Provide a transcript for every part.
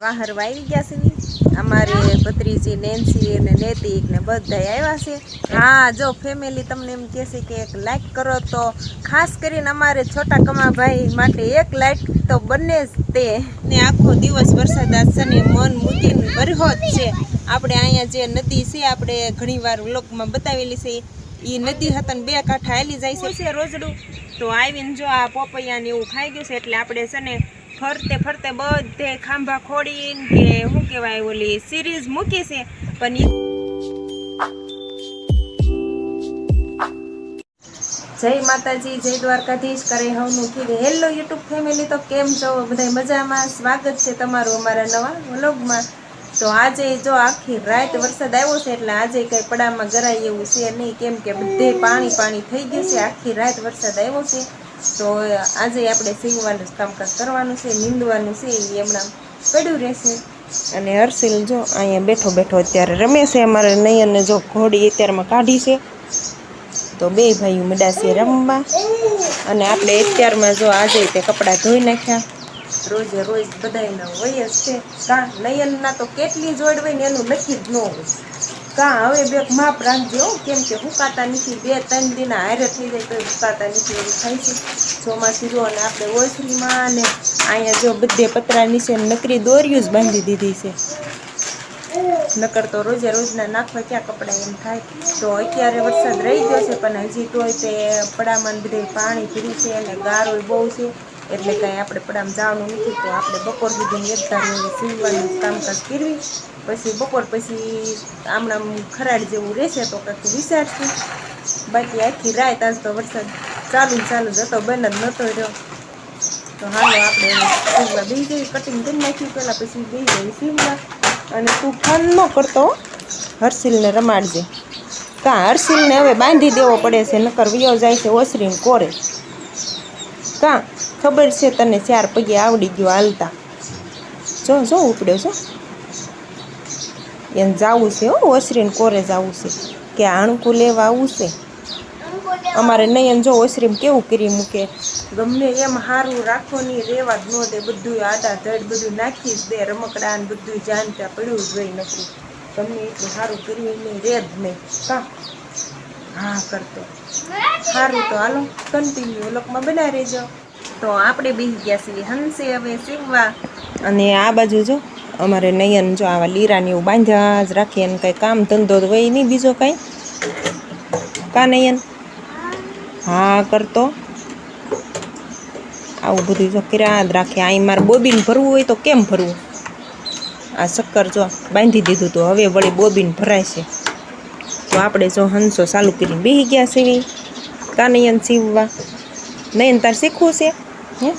વાહર વાવી ગયા છે ને? અમારે ભત્રીજી નેન્સી અને નૈતિક ને બધા આવ્યા છે. હા જો ફેમિલી તમને એમ કહેશે કે એક લાઈક કરો તો ખાસ કરીને અમારે છોટા કમાભાઈ માટે એક લાઈક તો બને જ તે. ને આખો દિવસ વરસાદ આસને મન મૂકીને ભર્યો જ છે. આપણે અહીંયા જે નદી છે આપણે ઘણીવાર વ્લોગમાં બતાવેલી છે એ નદી હતા ને બે કાંઠા હાલી જાય છે. છે રોજડું? તો આવીને જો આ પોપૈયા ને એવું ખાઈ ગયું છે એટલે આપણે છે ને ફરતે ફરતે બધે ખાંભા ખોડીને કે શું કહેવાય ઓલી સિરીઝ મૂકી છે, પણ જય માતાજી, જય દ્વારકાધીશ, કરે હવનું કીધે. હેલો યુટ્યુબ ફેમિલી તો કેમ છો? બધા મજામાં? સ્વાગત છે તમારું અમારા નવા વ્લોગમાં. તો આજે જો આખી રાત વરસાદ આવ્યો છે, એટલે આજે કંઈ પડામાં ગરાય એવું છે નહીં. કેમ કે બધે પાણી પાણી થઈ ગયું છે. આખી રાત વરસાદ આવ્યો છે. તો આજે આપણે સીવવાનું કામકાજ કરવાનું છે, નીંદવાનું છે એ હમણાં પડ્યું રહેશે. અને હર્ષિલ જો અહીંયા બેઠો બેઠો અત્યારે રમે છે, અમારે નયનને જો ઘોડી અત્યારમાં કાઢી છે. તો બે ભાઈઓ મડા છે રમવા. અને આપણે અત્યારમાં જો આજે તે કપડાં ધોઈ નાખ્યા. રોજે રોજ બધાયના હોય જ છે નયનના તો કેટલી જોડ હોય ને એનું નક્કી જ ન હોય. કા, હવે બે માપ રાખજો કેમ કે હુકાતા નથી. બે, ત્રણ દિન હારે થઈ જાય તો હુકાતા નથી એવું થાય છે. ચોમાસું જો અને આપણે ઓછરીમાં ને અહીંયા જો બધે પતરા નીચે નકરી દોર્યું જ બાંધી દીધી છે. નકર તો રોજે રોજના નાખવા ક્યાં કપડાં એમ થાય. તો અત્યારે વરસાદ રહી ગયો છે, પણ હજી તોય તે પડામાં બધે પાણી ભર્યું છે અને ગારો બહુ છે. એટલે કાંઈ આપણે પડામાં જવાનું નથી તો આપણે બપોર સુધી એક ધારીને સીવવાનું કામકાજ કરવી. પછી બપોર પછી આમણામ ખરાડ જેવું રહેશે તો કંઈક વિચારશું. બાકી આખી રાત આજ તો વરસાદ ચાલુ ચાલુ જ હતો, બંધ જ નહોતો રહ્યો. તો હાલો આપણે સીવવા બે જઈએ કટિંગ કરી નાખ્યું, પહેલાં પછી બે જઈએ સીવવા. અને તું ફોન ન કરતો. હર્ષિલને રમાડજે. કાં હર્ષિલને હવે બાંધી દેવો પડે છે, નકર વિયો જાય છે ઓસરીને કોરે. કાં? ખબર છે તને ચાર પગે આવડી ગયો હાલતા. જો જો ઉપડ્યો છો એને જાવું છે, હો, ઓસરીને કોરે જાવું છે. કે આણકું લેવા આવું છે? અમારે નયન જો ઓસરીમ કેવું કરી મૂકે? ગમે એમ સારું રાખો નહીં રેવા જ ન દે. બધું આડા ધડ બધું નાખી જ દે. રમકડા ને બધું જાણતા પડ્યું જ હોય નથી ગમે એટલું સારું કર્યું નહીં રે જ નહીં કા? હા, કરતો. સારું તો હાલો કન્ટિન્યુ લોકમાં બનાવી રહેજો. તો આપણે બેસી ગયા છીએ હંસે હવે સીવવા. અને આ બાજુ જો, અમારે નયન જો આવા લીરાને એવું બાંધ્યા જ રાખીએ અને કંઈ કામ ધંધો તો હોય નહીં બીજો કાંઈ. કા નયન? હા, કરતો. આવું બધું જો કર્યા જ રાખે અહીં મારે બોબીન ભરવું હોય તો કેમ ભરવું? આ શક્કર જો બાંધી દીધું તો હવે વળી બોબીન ભરાય છે તો આપણે જો હંસો ચાલુ કરીને બેસી ગયા સીવી કાનયન સીવવા? નયન તાર શીખવું છે? હે?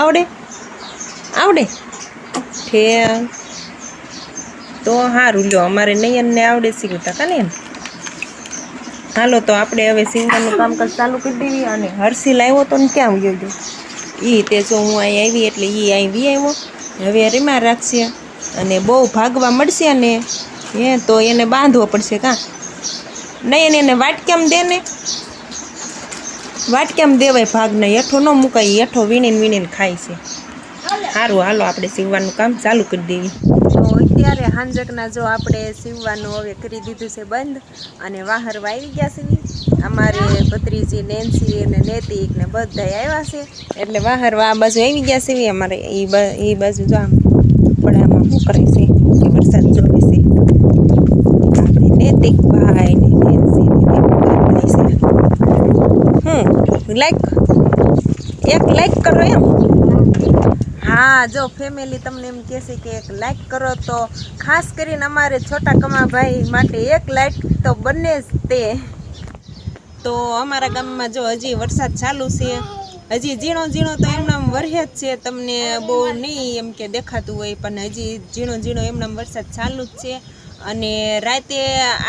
આવડે? આવડે? ઠેક તો સારું લ્યો, અમારે નયનને આવડે સીવતા કાનૈયન હાલો, તો આપણે હવે સિંગરનું કામકાજ ચાલુ કરી દેવી અને હર્ષિલ આવ્યો તો ને ક્યાં આવ્યો ગયો. એ તે જો હું અહીં આવી એટલે એ અહીં વી આવ્યો. હવે રીમા રાખશે અને બહુ ભાગવા મળશે ને. હે, તો એને બાંધવો પડશે કાં. નહીં એને વાટક્યામ દે ને. વાટક્યામ દેવાય ભાગને, હેઠો ન મુકાય, હેઠો વીણીને વીણીને ખાય છે. સારું હાલો, આપણે સીવવાનું કામ ચાલુ કરી દેવી. તો અત્યારે હાંજકના જો આપણે સીવવાનું હવે કરી દીધું છે બંધ, અને વાહર વાવી ગયા છે અમારે ભત્રીજી, નેન્સી અને નૈતિક ને બધા આવ્યા છે. એટલે વાહર આ બાજુ આવી ગયા છે અમારે એ એ બાજુ જો આમ પડામાં શું કરે છે? વરસાદ જોવે છે. આપણે નૈતિક ભાઈ ને નેન્સી ને બધા છે હમ લાઈક એક લાઈક કરો એમ. હા, જો ફેમિલી તમને એમ કહેશે કે એક લાઈક કરો તો ખાસ કરીને અમારે છોટા કમાભાઈ માટે એક લાઈક તો બને જ તે. તો અમારા ગામમાં જો હજી વરસાદ ચાલુ છે. હજી ઝીણો ઝીણો તો એમનામ વરહે જ છે. તમને બહુ નહીં એમ કે દેખાતું હોય, પણ હજી ઝીણો ઝીણો એમનામ વરસાદ ચાલુ જ છે. અને રાતે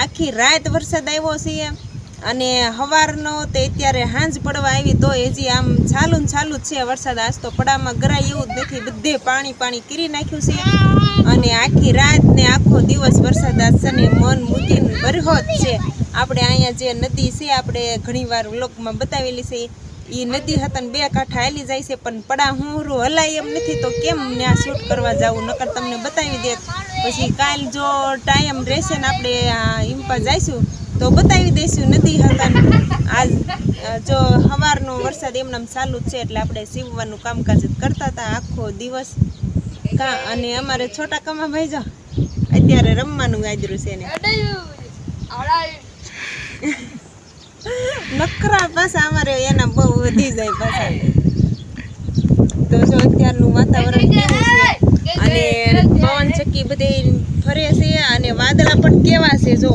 આખી રાત વરસાદ આવ્યો છે. અને સવારનો તે અત્યારે હાંજ પડવા આવી, તો હજી આમ ચાલુ ને ચાલુ જ છે વરસાદ. આજ તો પડામાં ગરાય એવું જ નથી. બધે પાણી પાણી કરી નાખ્યું છે. અને આખી રાત ને આખો દિવસ વરસાદ આજ છે ને મન મૂકીને બરહોત છે. આપણે અહીંયા જે નદી છે, આપણે ઘણીવાર વ્લોગમાં બતાવેલી છે એ નદી હતા બે કાંઠા હાલી જાય છે, પણ પડા હું હલાય એમ નથી, તો કેમ ત્યાં શૂટ કરવા જાવું? નકર તમને બતાવી દે. પછી કાલ જો ટાઈમ રહેશે ને આપણે આ ઇમ્પા જઈશું તો બતાવી દઈશું નદી હતા આજ જો સવારનો વરસાદ એમનામ ચાલુ જ છે એટલે આપણે સીવવાનું કામકાજ કરતા હતા આખો દિવસ. કા અને અમારે છોટા કમા ભાઈ જો અત્યારે રમવાનું ગાજરું છે ને નકરા પાછા અમારે એના બહુ વધી જાય પાછા. તો જો અત્યારનું વાતાવરણ કેવું છે? અને પવન ચક્કી બધી ફરે છે અને વાદળા પણ કેવા છે જો.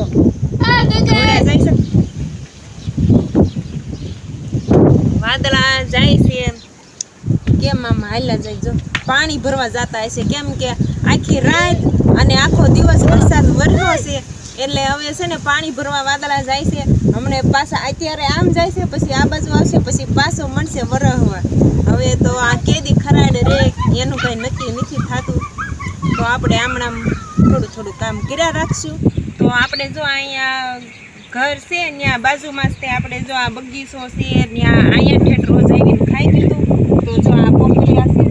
વાદળા જાય છે કેમ આમ હાલ્યા જાય જો? પાણી ભરવા જતા હશે. કેમ કે આખી રાત અને આખો દિવસ વરસાદ વરસ્યો છે. એટલે હવે છે ને પાણી ભરવા વાદળા જાય છે. હમણે પાછા અત્યારે આમ જાય છે, પછી આ બાજુ આવશે, પછી પાછો મળશે વરહવા. હવે તો આ કેદી ખરાડ રે, એનું કઈ નક્કી નથી થતું. તો આપણે હમણાં થોડું થોડું કામ કર્યા રાખશું. તો આપણે જો અહીંયા ઘર છે, ત્યાં બાજુમાં તે આપણે જો આ બગીચો છે, ત્યાં અહીંયા ઠેઠ રોજ આવીને ખાઈ લીધું. તો જો આ પોપૈયા છે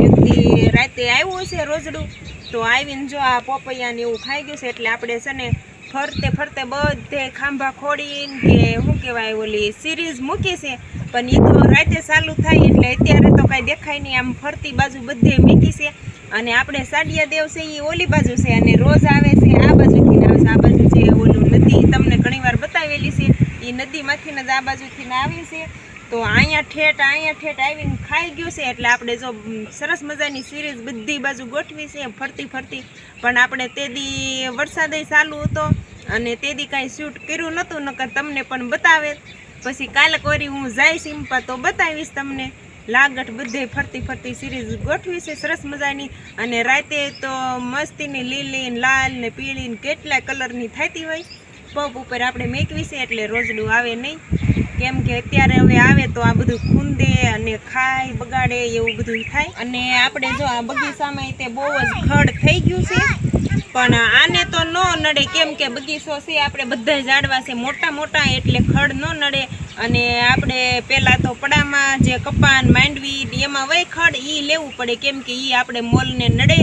વ્યક્તિ રાતે આવ્યું છે રોજડું. તો આવીને જો આ પોપૈયાને એવું ખાઈ ગયું છે, એટલે આપણે છે ને ફરતે ફરતે બધે ખાંભા ખોડીને કે શું કહેવાય, ઓલી સિરીઝ મૂકી છે. પણ એ તો રાતે ચાલુ થાય, એટલે અત્યારે તો કાંઈ દેખાય નહીં. આમ ફરતી બાજુ બધે મૂકી છે. અને આપણે સાડિયા દેવ છે એ ઓલી બાજુ છે, અને રોજ આવે છે, આ બાજુથી છે ઓલું નદી તમને ઘણીવાર બતાવેલી છે, એ નદીમાંથી જ આ બાજુથી આવી છે. તો અહીંયા ઠેઠ અહીંયા ઠેઠ આવીને ખાઈ ગયું છે, એટલે આપણે જો સરસ મજાની સિરીઝ બધી બાજુ ગોઠવી છે, ફરતી ફરતી. પણ આપણે તે દી વરસાદ ચાલુ હતો અને તે દી કાંઈ શૂટ કર્યું નહોતું, નકર તમને પણ બતાવે પછી કાલે કોરી હું જઈશ ઇમ્પા તો બતાવીશ તમને. લાગટ બધે ફરતી ફરતી સિરીઝ ગોઠવી છે, સરસ મજાની. અને રાતે તો મસ્તીની લીલી લાલ ને પીળી ને કેટલા કલરની થતી હોય. પગ ઉપર આપણે મેકવી છે, એટલે રોજડું આવે નહીં. કેમ કે અત્યારે હવે આવે તો આ બધું ખૂંદે અને ખાય, બગાડે, એવું બધું થાય. અને આપણે જો આ બગીચામાં તે બહુ જ ખડ થઈ ગયું છે. પણ આને તો ન નડે. કેમ કે બગીચો છે, આપણે બધા ઝાડવા છે. મોટા મોટા એટલે ખડ ન નડે. અને આપણે પહેલાં તો પડામાં જે કપાન માંડવી એમાં વય ખડ એ લેવું પડે. કેમ કે એ આપણે મોલને નડે.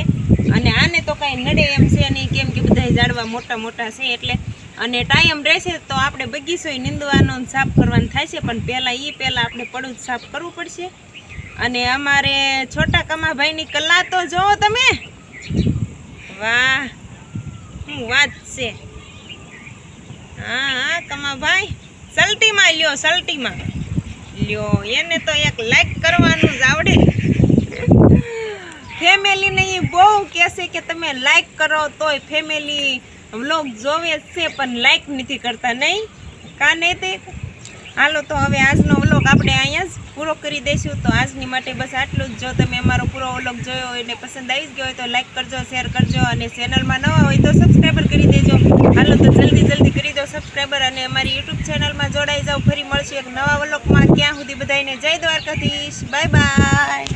અને આને તો કાંઈ નડે એમ છે નહીં. કેમ કે બધા ઝાડવા મોટા મોટા છે એટલે. અને ટાઈમ રહેશે તો આપણે બગીચો નીંદવાનો સાફ કરવાનું થાય છે. પણ પહેલાં એ પહેલાં આપણે પડું સાફ કરવું પડશે. અને અમારે છોટા કમાભાઈની કલા તો જોવો તમે. વાહ. શું વાત છે? હા હા, કમાભાઈ, સલટીમાં લ્યો સલટીમાં. લ્યો, એને તો એક લાઈક કરવાનું જ આવડે. ફેમિલીને એ બહુ કહેશે કે તમે લાઈક કરો, તોય ફેમિલી વ્લોગ જોવે છે, પણ લાઈક નથી કરતા, નહીં? કા નહીં તે? હાલો તો હવે આજનો વ્લોગ આપણે અહીંયા જ પૂરો કરી દઈશું. તો આજની માટે બસ આટલું જ. જો તમે અમારો પૂરો વ્લોગ જોયો હોય અને પસંદ આવી ગયો હોય તો લાઈક કરજો શેર કરજો અને ચેનલમાં નવા હોય તો સબસ્ક્રાઈબર કરી દેજો. હાલો તો જલ્દી જલ્દી કરી દો સબસ્ક્રાઈબર અને અમારી યુટ્યુબ ચેનલમાં જોડાઈ જાઓ. ફરી મળશું એક નવા વ્લોગમાં. ક્યાં સુધી બધાને જય દ્વારકાધીશ. Bye bye